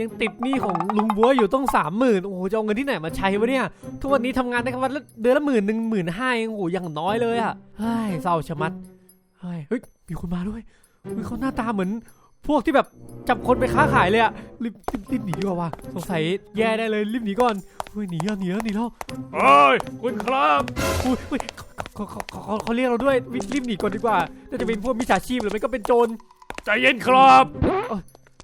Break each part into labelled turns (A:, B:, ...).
A: ยังติดหนี้ของลุงบัวอยู่ต้องสามหมื่นโอ้โหจะเอาเงินที่ไหนมาใช้วะเนี่ย ทุกวันนี้ทำงานได้แค่วันละเดือนละหมื่นหนึ่งหมื่นห้าเองโอ้โหอย่างน้อยเลยอะเฮ้ยเศร้าชะมัดเฮ้ยเฮ้ยมีคนมาด้วยเฮ้ยเขาหน้าตาเหมือน พวกที่แบบจับคนไปค้าขายเลยอะรีบรีบรีบหนีดีกว่าว่ะสงสัยแย่ได้เลยรีบหนีก่อนเฮ้ยหนีแล้วหนีแล้วหนีแล้ว
B: เฮ้ยคุณครับ
A: อุ้ยอุ้ยเขาเขาเขาเขาเขาเรียกเราด้วยรีบรีบหนีก่อนดีกว่าน่าจะเป็นพวกมิจฉาชีพหรือไม่ก็เป็นโจร
B: ใจเย็นครับ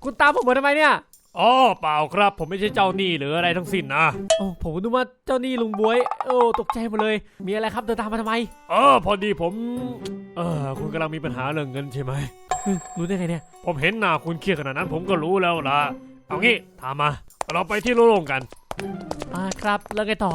A: คุณตามผมมาทำไมเนี่ย
B: อ๋อเปล่าครับ ผมไม่ใช่เจ้าหนี้หรืออะไรทั้งสิ้นนะ
A: โอ้ผมก็นึกว่าเจ้าหนี่ลุงบวย โอ้ตกใจหมดเลย มีอะไรครับเดินตามมาทำไม
B: เออพอดีผม เออคุณกำลังมีปัญหาเรื่องเงินใช่ไหม
A: เฮ้ยรู้ได้ไงเนี่ย
B: ผมเห็นหน้าคุณเครียดขนาดนั้น ผมก็รู้แล้วล่ะ เอางี้ถามมา เราไปที่โล่งๆกัน
A: อ่าครับ แล้วไงต่อ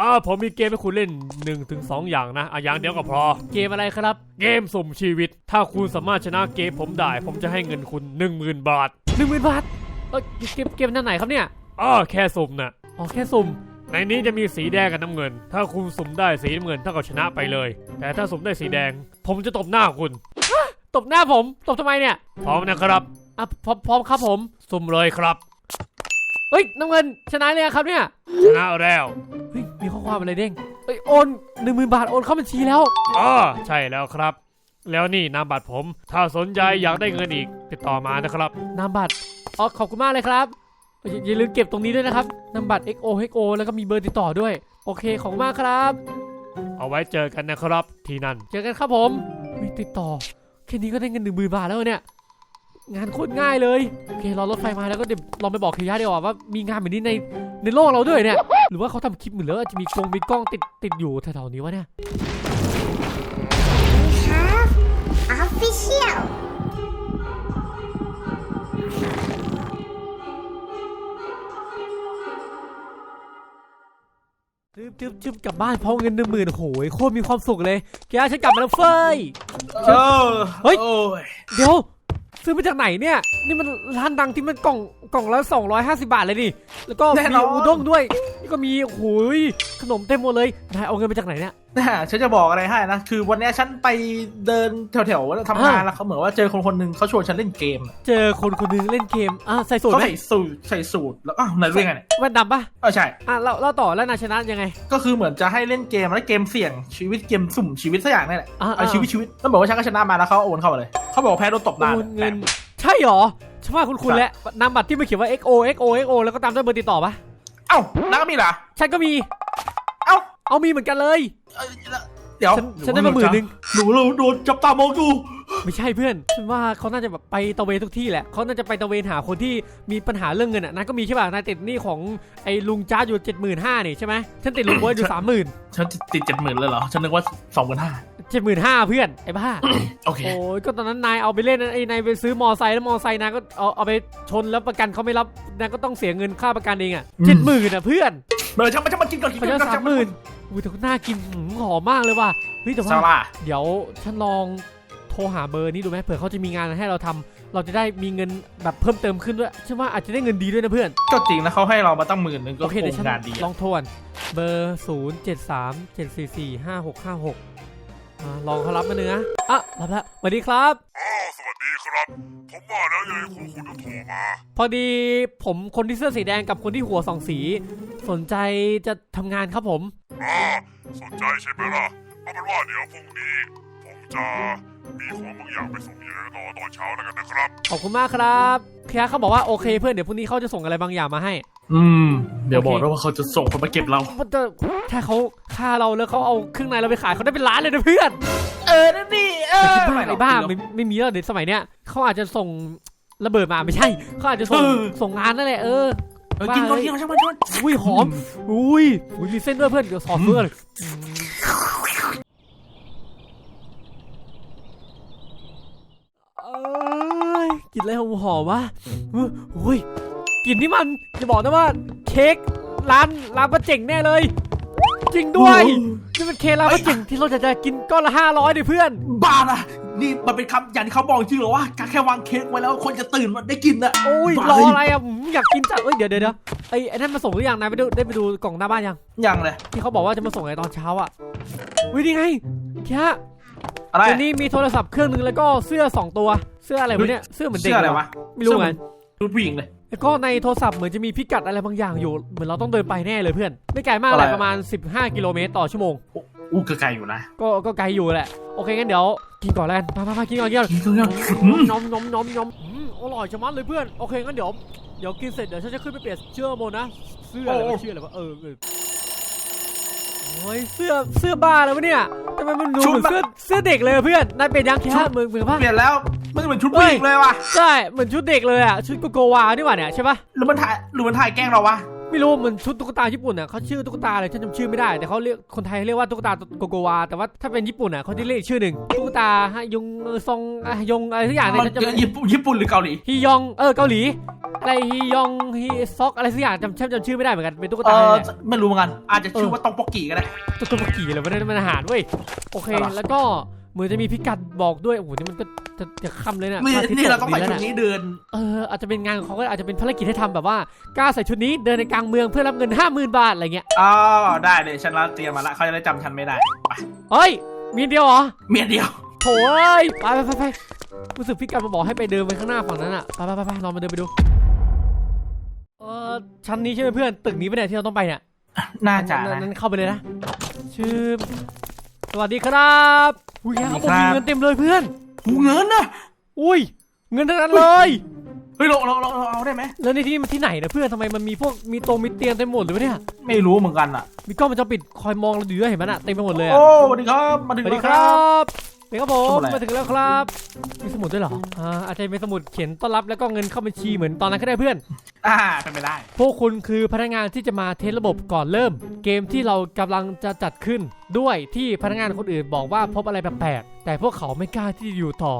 B: อ่าผมมีเกมให้คุณเล่น1นถึงสอย่างนะอะอย่างเดียวก็พอ
A: เกมอะไรครับ
B: เกมสุ่มชีวิต ถ้าคุณสามารถชนะเกมผมได้ ผมจะให้เงินคุณ 10,000 บาท
A: หนึ่งหมื่นบาท เอ้ยเกมเกมหน้าไหนครับเนี่ย
B: อ้อแค่สุ่มน่ะ
A: อ๋อแค่สุ่ม
B: ในนี้จะมีสีแดงกับน้ำเงิน ถ้าคุณสุ่มได้สีน้ำเงินเท่ากับชนะไปเลย แต่ถ้าสุ่มได้สีแดง ผมจะตบหน้าคุณ
A: ตบหน้าผม ตบทำไมเนี่ย
B: พร้อมนะครับ
A: อะพร้อมพร้อมครับผม
B: สุ่มเลยครับ
A: เฮ้ยน้ำเงินชนะเลยอะครับเนี่ย
B: ชนะแล้ว
A: เฮ้ยมีข้อความอะไรเด้งเฮ้ยโอนหนึ่งหมื่นบาทโอนเข้าบัญชีแล้ว
B: อ๋อใช่แล้วครับ แล้วนี่นามบัตรผม ถ้าสนใจอยากได้เงินอีก ติดต่อมานะครับ
A: นามบัตร อ๋อขอบคุณมากเลยครับอย่าอย่าลืมเก็บตรงนี้ด้วยนะครับนามบัตร XO XO แล้วก็มีเบอร์ติดต่อด้วย โอเคขอบคุณมากครับ
B: เอาไว้เจอกันนะครับที่นั่น
A: เจอกันครับผมมีติดต่อแค่นี้ก็ได้เงินหนึ่งหมื่นบาทแล้วเนี่ย งานโคตรง่ายเลย โอเครอรถไฟมาแล้วก็เดี๋ยวลองไปบอกเคย่าดีกว่าว่ามีงานแบบนี้ในในโลกเราด้วยเนี่ย หรือว่าเขาทำคลิปเหมือนแล้วอาจจะมีกล้องมีกล้องติดติดอยู่แถวๆนี้วะเนี่ย
C: We have official.
A: จึ๊บจึ๊บจึ๊บกลับบ้านพร้อมเงินหนึ่งหมื่นโอ้ยโคตรมีความสุขเลยเคย่าฉันกลับมาแล้วเฟย
D: เออ
A: เฮ้ย
D: โอ้ย
A: เดี๋ยว ซื้อมาจากไหนเนี่ย นี่มันร้านดังที่มันกล่องกล่องละ250 บาทเลยดิแล้วก็มีอุด้งด้วยนี่ก็มีโอ้โหยขนมเต็มหมดเลยนายเอาเงินมาจากไหนเนี่ย
D: น่ะฉันจะบอกอะไรให้นะ คือวันเนี้ยฉันไปเดินแถวๆทำงาน
A: อ่า
D: แล้วเขาเหมือนว่าเจอคนคนหนึ่งเขาชวนฉันเล่นเกม
A: เจอคนคนหนึงเล่นเกมอะใส่สูตร
D: เขา
A: ไหม
D: ใส่สูทใส่สูตรแล้วอ้าวนายรู้ยังไงเนี่ย
A: แว่นดำปะ
D: เออใช่
A: อะเราเราต่อแล้วนายชนะยังไง
D: ก็คือเหมือนจะให้เล่นเกมแล้วเกมเสี่ยงชีวิตเกมสุ่มชีวิตสักอย่างนี่แหละ
A: อ่า
D: เอาชีวิตชีวิตแล้วบอกว่าฉันก็ชนะมาแล้วเขาโอนเข้ามาเลยเขาบอกว่าแพ้โดนตบหน้า
A: โอนเงินใช่หรอฉันว่าคุณคุณแล้วนามบัตรที่มันเขียนว่า XO XO XO แล้วก็ตามด้วยเบอร์ติดต่อปะ
D: เอ้าแล้วก็มีเหรอ
A: ฉันก็มี
D: เอ้า
A: เอามีเหมือนกันเลย
D: เอ้ยเดี๋ยว
A: ฉันฉันได้มาหมื่นหนึ่ง
D: หนูเราโดนจับตามองดู
A: ไม่ใช่เพื่อนฉันว่าเขาน่าจะแบบไปตะเวนทุกที่แหละเขาน่าจะไปตะเวนหาคนที่มีปัญหาเรื่องเงินอะนายก็มีใช่ป่ะนายติดหนี้ของไอ้ลุงจ้าอยู่เจ็ดหมื่นห้านี่ใช่ไหมฉันติดลุงบวยอยู่สามหมื่น
D: ฉันติดเจ็ดหมื่นเลยเหรอ ฉันนึกว่าสองหมื่นห้า
A: เจ็ดหมื่นห้าเพื่อนไอ้บ้า
D: โอเค
A: โอ้ยก็ตอนนั้นนายเอาไปเล่นไอ้นายไปซื้อมอไซค์แล้วมอไซค์นายก็เอาเอาไปชนแล้วประกันเขาไม่รับนายก็ต้องเสียเงินค่าประกันเองอะ
D: อืม
A: เจ็ดหมื่นอะเพื่อน
D: เบอร์ฉันมาฉันมากินก่อนกิน
A: เขา
D: ก่
A: จะ
D: อน
A: สามหมื่น อุ้ยแต่ก็น่ากินหืมหอมมากเลยว่ะเฮ้ยแต่ว่า
D: ซาร่า
A: เดี๋ยวฉันลองโทรหาเบอร์นี้ดูไหมเผื่อเขาจะมีงานให้เราทำเราจะได้มีเงินแบบเพิ่มเติมขึ้นด้วยฉันว่าอาจจะได้เงินดีด้วยนะเพื่อน
D: ก็จริงนะเขาให้เรามาตั้งหมื่นหนึ่งก็
A: โอเค
D: โก
A: เดี๋ยว
D: ง
A: ฉัน
D: งานดี
A: ล
D: อะ
A: องโทรก่อนเบอร์ศูนย์เจ็ดสามเจ็ดสี่สี่ห้าหกห้าหกลองเขารับมาเนื้อะอะรับแล้วสวัสดีครับ
E: อ้าวสวัสดี ครับผมว่าแล้วยังไงคุณคุณต้องโทรมา
A: พอดีผมคนที่เสื้อสีแดงกับคนที่หัวสองสี สนใจจะทำงานครับผม
E: อ่าสนใจใช่ไหมล่ะ เอาเป็นว่าเดี๋ยวพรุ่งนี้ ผมจะ มีของบางอย่างไปส่งที่รนตอนเช้าแล้วกันนะครับ
A: ขอบคุณมากครับแค่เขาบอกว่าโอเคเพื่อนเดี๋ยวพรุ่งนี้เขาจะส่งอะไรบางอย่างมาให้
D: อืม เดี๋ยว
A: โอเค
D: บอกด้วยว่าเขาจะส่งคนมาเก็บเรา
A: มันจะถ้าเขาฆ่าเราแล้วเขาเอาเครื่องในเราไปขายเขาได้เป็นล้านเลยนะเพื่อน
D: เออนั่นดิเอ
A: แต่
D: อ
A: คิดบ้า
D: ม่หร
A: ไอ้
D: อก
A: บ้า
D: จริ
A: ไม่
D: ง
A: ไม่มีแล้วเดี๋ยวสมัยเนี้ยเขาอาจจะส่งระเบิดมาไม่ใช่เขาอาจจะส่ง
D: เออ
A: ส่งงานนั่นแหละเออ
D: เออกินก่อนกินก่อนช่างมันช่างมัน
A: อุ้ยหอมอุ้ยอุ้ยมีเส้นด้วยเพื่อนเดี๋ยวสอดเพื่อน เลยเอ้ยกลินอะไรหอมหอมๆวะอุ๊ยอุ้ยกลิ่นนี่มันจะบอกนะว่าเค้กร้านร้านป้าเจ๋งแน่เลย จริงด้วยนี่มันเค้กร้านป้าเจ๋งที่เราจะจะกินก้อนละห้าร้อยดิเพื่อน
D: บ้านะนี่มันเป็นคำอย่างที่เขาบอกจริงเหรอว่าการแค่วางเค้กไว้แล้วคนจะตื่นมาได้กินอะ
A: โอ้ย
D: บ้าร
A: อ
D: เลย
A: อะไรอะอืมอยากกินจัดเอ้ยเดี๋ยวเดี๋ยวเดี๋ยวไอ้ไอ้นั่นมาส่งหรือยังนายไปดูได้ไปดูกล่องหน้าบ้านยัง
D: ยังเลย
A: ที่เขาบอกว่าจะมาส่งไอ้ตอนเช้าอะวินี่ไงแค่
D: อะไร
A: ตัวนี้มีโทรศัพท์เครื่องนึงแล้วก็เสื้อสองตัว เสื้ออะไรวะเนี่ย เสื้อเหมือนเด็ก
D: เสื้ออะไรวะ
A: ไม่รู้เหมือนกัน
D: รูปผู้หญิงเลย
A: แล้วก็ในโทรศัพท์เหมือนจะมีพิกัดอะไรบางอย่างอยู่ เหมือนเราต้องเดินไปแน่เลยเพื่อน ไม่ไกลมาก
D: อะไร
A: เลยประมาณ 15 กิโลเมตรต่อชั่วโมง
D: อู้ไกลๆอยู่นะ
A: ก็ก็ไกลอยู่แหละ โอเคงั้นเดี๋ยวกินก่อนแล้วกันมามามากินก่อนกินก่อน
D: กินเครื่องอืม
A: นมนมนมนมอืมอร่อยชะมัดเลยเพื่อน โอเคงั้นเดี๋ยว เดี๋ยวกินเสร็จเดี๋ยวฉันจะขึ้นไปเปลี่ยนเสื้อโมนะ เสื้ออะไรไม่เชื่ออะไรวะเออเออ โอ้ยเสื้อเสื้อบ้าแล้ววะเนี่ยทำไมมันดูเหมือนเสื้อเสื้อเด็กเลยอะเพื่อนนายเป็นยังแค่เหมือนเหมือนป่ะ
D: เปลี่ยนแล้วมันเหมือนชุดผู้หญิงเลยว่ะ
A: ใช่เหมือนชุดเด็กเลยอะชุดโกโกวานี่หว่าเนี่ยใช่ปะ
D: หรือมันถ่ายหรือมันถ่ายแกล้งเราวะ
A: ไม่รู้เหมือนชุดตุ๊กตาญี่ปุ่นอะเขาชื่อตุ๊กตาอะไรฉันจำชื่อไม่ได้แต่เขาเรียกคนไทยเรียกว่าตุ๊กตาโกโกวาแต่ว่าถ้าเป็นญี่ปุ่นอะเขาจะเรียกอีกชื่อหนึ่งตุ๊กตาฮะยงเออซองอะยงอะไรทุกอย่างเนี่ย
D: มัน
A: ฉันจำไม่
D: ญี่ปุ่นญี่ปุ่นหรือเกาหลี
A: ฮียองเออเกาหลีอะไรฮียองฮีซอกอะไรสักอย่างจำฉันจำชื่อไม่ได้เหมือนกันเป็นตุ๊ก
D: เอ
A: ตา
D: อ
A: เนี่ย
D: ไม่รู้เหมือนกันอาจจะชื่อว่าตองปอกกี้ก็ได้
A: ตุ๊กตากี่เลยมันเป็นอาหารเว้ยโอเค
D: อะไรวะ
A: แล้วก็ เหมือนจะมีพิกัดบอกด้วย โอ้โห นี่มันก็จะจะค่ำเลยเนี่ย
D: นี่
A: พะทิตย์
D: นี่เราต้อง
A: ก
D: ใส่
A: แล้ว
D: ชุด
A: เนี่ย
D: นี้เดิน
A: เออ อาจจะเป็นงานของเขาก็อาจจะเป็นภารกิจให้ทำแบบว่ากล้าใส่ชุดนี้เดินในกลางเมืองเพื่อรับเงิน 50,000 บาทอะไรเงี้ย
D: อ๋อ ได้เลยฉันรับเตรียมมาละเขาจะได้จำฉันไม่ได้ไป
A: เฮ้ย มีอันเดียวเหรอ
D: เมียเดียว
A: โถ่เอ้ยไปไปไปไปรู้สึกพี่กันมาบอกให้ไปเดินไปข้างหน้าฝั่งนั้นอะ ไปไปไปไปลองมาเดินไปดู เออชั้นนี้ใช่ไหมเพื่อน ตึกนี้ไปไหนที่เราต้องไปเนี่ย
D: น่าจะ
A: นั้น
D: นะ
A: นั้นเข้าไปเลยนะชื่อส วัสดีครับอุ้ยแกเขาบอกมีเงินเต็มเลยเพื่อน
D: หูเงินนะ
A: อุ้ย เงินทั้งนั้นเลย
D: เฮ้ยเราเราเราเราเอาได้ไหม
A: แล้วในที่นี่มันที่ไหนนะเพื่อนทำไมมันมีพวกมีตรงมีเตียงเต็มหมดเลยวะเนี่ย
D: ไม่รู้เหมือนกันอะ
A: มีกล้องมันจะปิดคอยมองเราอยู่ด้วยเห็นไหมน่ะเต็มไปหมดเลยอะ
D: โอ้สวัสดีครับมาถึ
A: ส
D: ง
A: วัสดี
D: แล้ว
A: ครับ นี่ครับผม
D: สมุดอะไร
A: มาถึงแล้วครับ มีสมุดด้วยเหรออ่าอาจจะเป็นสมุดเขียนต้อนรับแล้วก็เงินเข้าบัญชีเหมือนตอนนั้นก็ได้เพื่อน
D: อ่าเป็นไปได้
A: พวกคุณคือพนักงานที่จะมาเทสระบบก่อนเริ่ม เกมที่เรากำลังจะจัดขึ้นด้วยที่พนักงานคนอื่นบอกว่าพบอะไรแปลกๆแต่พวกเขาไม่กล้าที่จะอยู่ต่อ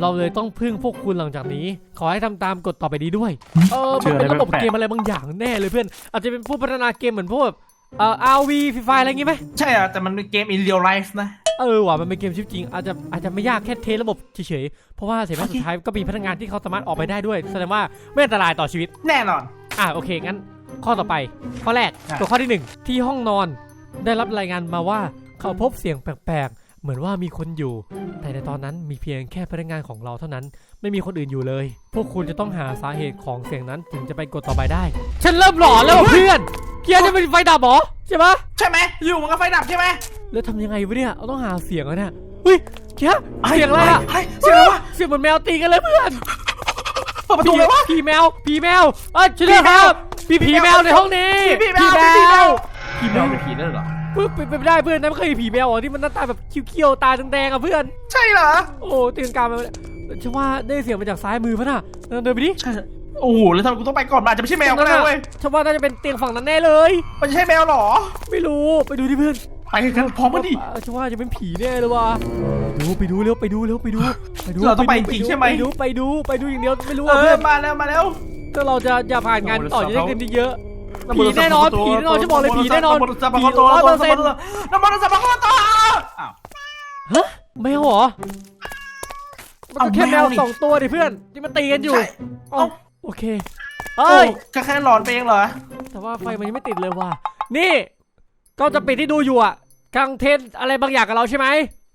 A: เราเลยต้องพึ่งพวกคุณหลังจากนี้ ขอให้ทำตามกฎต่อไปนี้ด้วย เออมันเป็นระบบเกมอะไรบางอย่างแน่เลยเพื่อน อาจจะเป็นผู้พัฒนาเกมเหมือนพวกเอ่อ RV ฟรีไฟอะไรอย่างงี้ไหม
D: ใช่อะแต่มันเป็นเกม in real life นะ
A: เออว่ะมันเป็นเกมชีวิตจริงอาจจะอาจจะไม่ยากแค่เทสระบบเฉยๆเพราะว่าเสร็จแล้ว
D: โอเค
A: สุดท้ายก็มีพนักงานที่เขาสามารถออกไปได้ด้วยแสดงว่าไม่อันตรายต่อชีวิต
D: แน่นอน
A: อะโอเค งั้น ข้อต่อไป ข้อแรก
D: อะ
A: ตัวข้อที่หนึ่งที่ห้องนอนได้รับรายงานมาว่าเขาพบเสียงแปลกๆ เหมือนว่ามีคนอยู่ แต่ในตอนนั้นมีเพียงแค่พนักงานของเราเท่านั้น ไม่มีคนอื่นอยู่เลย พวกคุณจะต้องหาสาเหตุของเสียงนั้นถึงจะไปกดต่อไปได้ ฉันเริ่มหลอนแล้วว่ะเพื่อนเกียร์จะเป็นไฟดับเหรอใช่ปะ
D: ใช่ไหมอยู่มันก็ไฟดับใช่ไหม
A: แล้วทำยังไงวะเนี่ยเราต้องหาเสียงแล้วเนี่ยเฮ้ยเกียร์เสียงอะไรอะ
D: เฮ้ยเสียงอะไรวะ
A: เสียงเหมือนแมวตีกันเลยเพื่อน
D: เปิดประตู
A: ผี
D: เลยวะ
A: ผีแมวผีแมวเอ้ยช่วยด้วยครับผีผีแมวในห้องนี้
D: ผีแมวผีแมว
A: ผี
D: ผี
A: แม
D: แมว
A: ว
D: เป็นผีได้เหรอ
A: เพื่อเป็นไปไม่ได้เพื่อนนะไม่เคยเห็นผีแมวเหรอที่มันหน้าตาแบบเขียวๆตาแดงๆอะเพื่อน
D: ใช่เหรอ
A: โอ้ตื่นกลารมา ฉันว่าได้เสียงมาจากซ้ายมือพะน่ะเดินไปดิ
D: ใช่โอ้โหแล้วทำไมกูต้องไปก่อนมันอาจจะไม่ใช่แมวก็ได้เว้ย
A: ฉันว่าน่าจะเป็นเตียงฝั่งนั้นแน่เลย
D: มันจะใช่แมวเหรอ
A: ไม่รู้ไปดูดิเพื่อน
D: ไปกันพร้อมกันดิ
A: ฉันว่าจะเป็นผีแน่เลยว่ะดูไปดูเร็วไปดูเร็วไปดูไปดู
D: เราต้องไปจริงใช่ไหม
A: ไปดูไปดูไปดูอย่างเดียวไม่รู้
D: เอ
A: ว่าเพื่
D: อ
A: อน
D: มาแล้วมาแล้ว
A: ถ้าเราจะจะผ่านงานต่อจะได้เงินเยอะ
D: นะโม
A: ผีแน่นอน
D: ตัสสะ
A: ผีแน่นอนฉันบอกเลยผีแน่นอนะ
D: โมตัสสะภะคะวะโต
A: ผีร้อยเปอร์เซ็นต์
D: นะโมตัสสะภะคะวะโตอ้าว
A: ฮะแมวเหรอ มันก็
D: เอา
A: แค่แมว
D: แมวนี่
A: สองตัวดิเพื่อนที่มันตีกันอยู่
D: ใช่
A: อ๋อโอเค
D: โอ้
A: เอ้ย
D: ก็แค่หลอนไปเองเหรอ
A: แต่ว่าไฟมันยังไม่ติดเลยว่ะ นี่ก็จะปิดที่ดูอยู่อะกำลังเทสอะไรบางอย่างกับเราใช่ไหม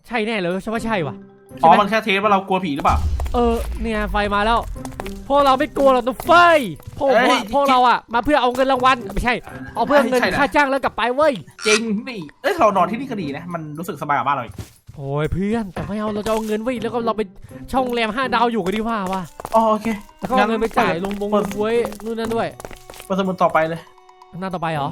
A: ใช่แน่เลยฉันว่าใช่ว่ะ
D: อ๋อ
A: ใช่ไหม
D: มันแค่เทสว่าเรากลัวผีหรือเปล่า
A: เออ เนี่ยไฟมาแล้ว พวกเราไม่กลัวหรอกนะไฟพวก
D: เอ้ย
A: พวกเราอะมาเพื่อเอาเงินรางวัลไม่ใช่ เอาเพื่อเงิน
D: ใช่นะ
A: ค่าจ้างแล้วกลับไปเว้ย
D: จริงนี่ เอ้ยเรานอนที่นี่ก็ดีนะ มันรู้สึกสบายกว่าบ้านเราอีก
A: โอ้ยเพื่อนแต่ไม่เอาเราจะเอาเงินไว้แล้วก็เราไปช่องแรมห้าดาวอยู่กันดีกว่าว่ะ
D: อ๋อโอเค
A: แล้วก็เอาเงินไปจ่ายลงบง
D: เปิ
A: ล
D: ด
A: งบวยนู่นนั่นด้วย
D: เปิดสมุดต่อไปเลย
A: หน้าต่อไปเหรอ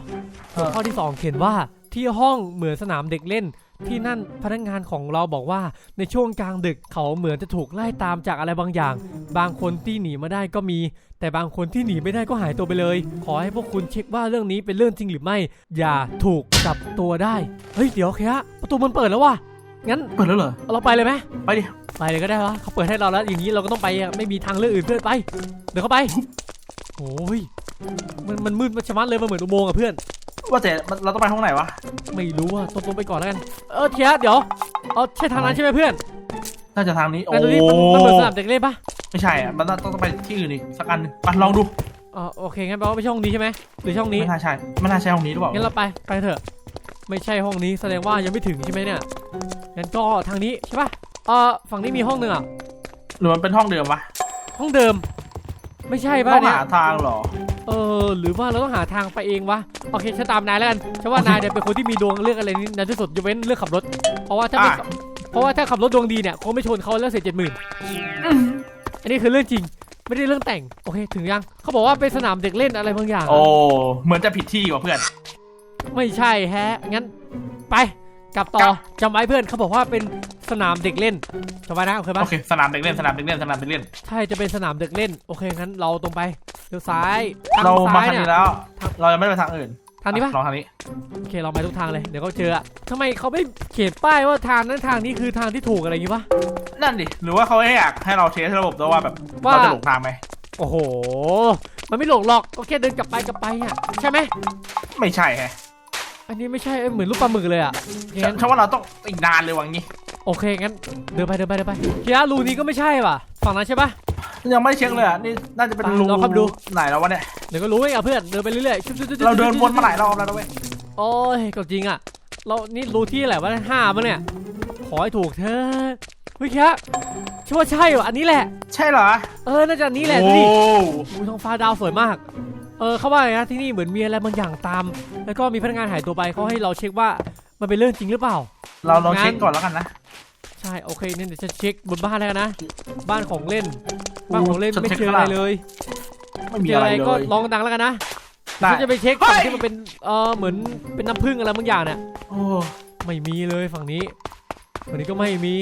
D: เออ
A: ข้อที่ 2 เขียนว่าที่ห้องเหมือนสนามเด็กเล่น ที่นั่นพนักงานของเราบอกว่าในช่วงกลางดึกเขาเหมือนจะถูกไล่ตามจากอะไรบางอย่าง บางคนที่หนีมาได้ก็มี แต่บางคนที่หนีไม่ได้ก็หายตัวไปเลย ขอให้พวกคุณเช็คว่าเรื่องนี้เป็นเรื่องจริงหรือไม่ อย่าถูกจับตัวได้ เฮ้ยเดี๋ยวแค่ประตูมันเปิดแล้วว่ะ งั้น
D: เปิดแล้วเหรอ
A: เราไปเลยไหม
D: ไปดิ
A: ไปเลยก็ได้วะเขาเปิดให้เราแล้ว อย่างนี้เราก็ต้องไปอะไม่มีทางเลือกอื่นเพื่อนไป เดี๋ยวเข้าไปโอ้ยมันมันมืดมันชะมัดเลยมันเหมือนอุโมงค์อะเพื่อน
D: ว่าแต่มันเราต้องไปห้องไหนวะ
A: ไม่รู้อะตรงๆไปก่อนแล้วกัน เออเทียเดี๋ยวเออใช่ทางนั้นใช่ไหมเพื่อน
D: น่าจะทางนี้ โอ้
A: แต่ดูนี่มันมันเหมือนสนามเด็กเล่นปะ
D: ไม่ใช่อะมันต้องไปที่อื่นอีกสักอันหนึ่งไปลองดู
A: อ๋อโอเคงั้นแปลว่าไม่ใช่ห้องนี้ใช่ไหมหรือช่องนี้
D: ไม่น่าใช่ไม่น่าใช่ห้องนี้หรือเปล่า
A: งั้นเราไปไปเถอะ ไม่ใช่ห้องนี้แสดงว่ายังไม่ถึงใช่ไหมเนี่ย งั้นก็ทางนี้ใช่ปะเออฝั่งนี้มีห้องหนึ่งอะ
D: หรือมันเป็นห้องเดิมวะ
A: ห้องเดิม ไม่ใช่
D: ต้
A: ป่ะ
D: อง
A: เนี่ย
D: หาทางเหรอ
A: เออหรือว่าเราต้องหาทางไปเองวะโอเคฉันตามนายแล้วกันฉันว่านายเนี่ยเป็นคนที่มีดวงเรื่องอะไรนี้นานที่สุดยกเว้นเรื่องขับรถ เพราะว่าถ้าไม่
D: อะ
A: เพราะว่าถ้าขับรถดวงดีเนี่ยคงไม่ชนเขาแล้วเสียเจ็ดหมื่นอันนี้คือเรื่องจริงไม่ได้เรื่องแต่งโอเคถึงยังเขาบอกว่าเป็นสนามเด็กเล่นอะไรบางอย่าง
D: โอ้เหมือนจะผิดที่ว่ะเพื่อน
A: ไม่ใช่แฮะงั้นไป กลับต่
D: กลั
A: อบจำไว้เพื่อนเขาบอกว่าเป็นสนามเด็กเล่นจำไว้นะโอเคปะ
D: โอเคสนามเด็กเล่นสนามเด็กเล่นสนามเด็กเล่น
A: ใช่จะเป็นสนามเด็กเล่นโอเคงั้นเราตรงไปเลี้ยวซ้ายทาง
D: เรามา
A: ซ้าย
D: ทาง
A: เนี่ย
D: นี้แล้ว เรายังไม่ได้ไปทางอื่น
A: ทางนี้ปะ
D: ลองทางนี้
A: โอเคเราไปทุกทางเลยเดี๋ยวก็เจออะทำไมเขาไม่เขียนป้ายว่าทางนั้นทางนี้คือทางที่ถูกอะไรอย่างงี้วะ
D: นั่นดิหรือว่าเขาให้อยากให้เราเทสระบบด้วยว่าแบบ
A: ว่า
D: เราจะหลงทางไหม
A: โอ้โห มันไม่หลงหรอกก็แค่เดินกลับไปกลับไปอะใช่ไหม
D: ไม่ใช่แฮะ
A: อันนี้ไม่ใช่เอ้ยเหมือนรูปปลาหมึกเลยอะโอเค
D: ฉัน
A: งั้น
D: ฉันว่าเราต้องอีกนานเลยวังนี้
A: โอเคงั้นเดินไปเดินไปเดินไปเฮียรูนี้ก็ไม่ใช่ป่ะฝั่งนั้นใช่ปะ
D: ยังไม่ได้เช็คเลยอะนี่น่าจะเป็น
A: ไป
D: รู
A: ลองเข้าไปดู
D: ไหนแล้ววะเนี่ย
A: เดี๋ยวก็รู้เองอะเพื่อนเดินไปเรื่อยๆชุบชุบชุบชุบ
D: เราเดินวนมาหลายรอบแล้วนะเว้ย
A: โอ้ยก็จริงอะเรานี่รูที่อะไรวะห้ามั้งเนี่ยขอให้ถูกเถอะเฮ้ยแค่เชื่อว่าใช่ว่ะอันนี้แหละ
D: ใช่เหรอ
A: เออน่าจะอันนี้แหละดู
D: โอ้
A: ดิอุ๊ยท้องฟ้าดาวสวยมาก เออเขาว่าไงนะที่นี่เหมือนมีอะไรบางอย่างตาม แล้วก็มีพนักงานหายตัวไปเขาให้เราเช็คว่ามันเป็นเรื่องจริงหรือเปล่า
D: เราลอง
A: งั้น
D: เช็คก่อนแล้วกันนะ
A: ใช่โอเคเนี่ยเดี๋ยวจะเช็คบนบ้านแล้วกันนะ บ้านของเล่น บ้านของเล่น
D: ฉั
A: ไม่
D: ช็ค
A: เจอ
D: ข้าง
A: อะไร
D: ล่าง
A: เลย
D: ไม่มี
A: เจอ
D: อะ
A: อะไรไร
D: เล
A: ก็
D: ย
A: ลองดังแล้วกันนะ
D: ได้
A: ฉันจะไปเช็ค
D: เฮ้
A: ฝั่ง
D: ย
A: ที่มันเป็นเออเหมือนเป็นน้ำผึ้งอะไรบางอย่างเนี่ย
D: โอ้
A: ไม่มีเลยฝั่งนี้ฝั่งนี้ก็ไม่มี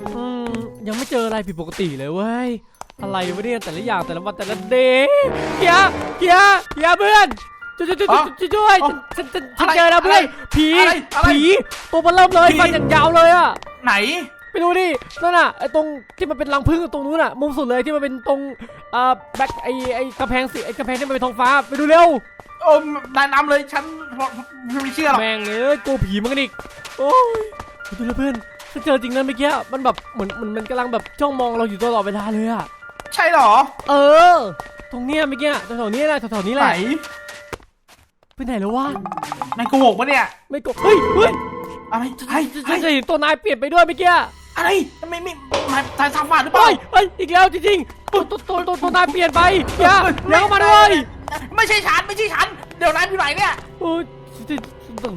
A: อืมยังไม่เจออะไรผิดปกติเลยเว้ย อะไรวะเนี่ยแต่ละอย่างแต่ละวันแต่ละเดย์เกียร์เกียร์เกียร์เพื่อนช่วยช่วยช่วยช่วยช่วยฉันฉันฉันเจอแล้วเพื่อนผี
D: อะไรอะไร
A: ผีตัวมันเริ่มเลย
D: ผี
A: ฟันอย่างยาวเลยอะ
D: ไหน
A: ไปดูดินั่นน่ะไอ้ตรงที่มันเป็นรังผึ้งตรงนู้นอะมุมสุดเลยที่มันเป็นตรงเอ่อแบ็คไอ้ไอ้กระแพงสีไอ้กระแพงที่มันเป็นท้องฟ้าไปดูเร็ว
D: โอ้นายนำเลยฉันไม่เชื่อหรอก
A: แม่งเอ้ยกลัวผีมันกันอีกโอ้ยดูแล้วเพื่อนถ้าเจอจริงนะเมื่อกี้มันแบบเหมือนเหมือนมันกำลังแบบจ้องมองเราอยู่ตลอดเวลาเลยอะ
D: ใช่เหรอ
A: เออ ตรงเนี้ยเมื่อกี้แถวๆนี้แหละแถวๆนี้แห
D: ไหน
A: ละไปไหนแล้ววะ
D: นายโกหกปะเนี่ย
A: ไม่กดเฮ้ยเฮ้ย
D: อะไรอะไร
A: จะ
D: อะไร
A: จะเห็นตัวนายเปลี่ยนไปด้วยเมื่อกี้
D: อะไรไม่ไม่นายนายทำบาปหรือเปล่า
A: เฮ้ยเฮ้ยอีกแล้วจริงๆตัวตัวตัวตัวตัวนายเปลี่ยนไปอย่าอย่าเข้ามาด้วย
D: ไม่ใใช่ฉันไม่ใช่ฉันเดี๋ยวนายอยู่ไหนเนี่ย
A: โอ้ย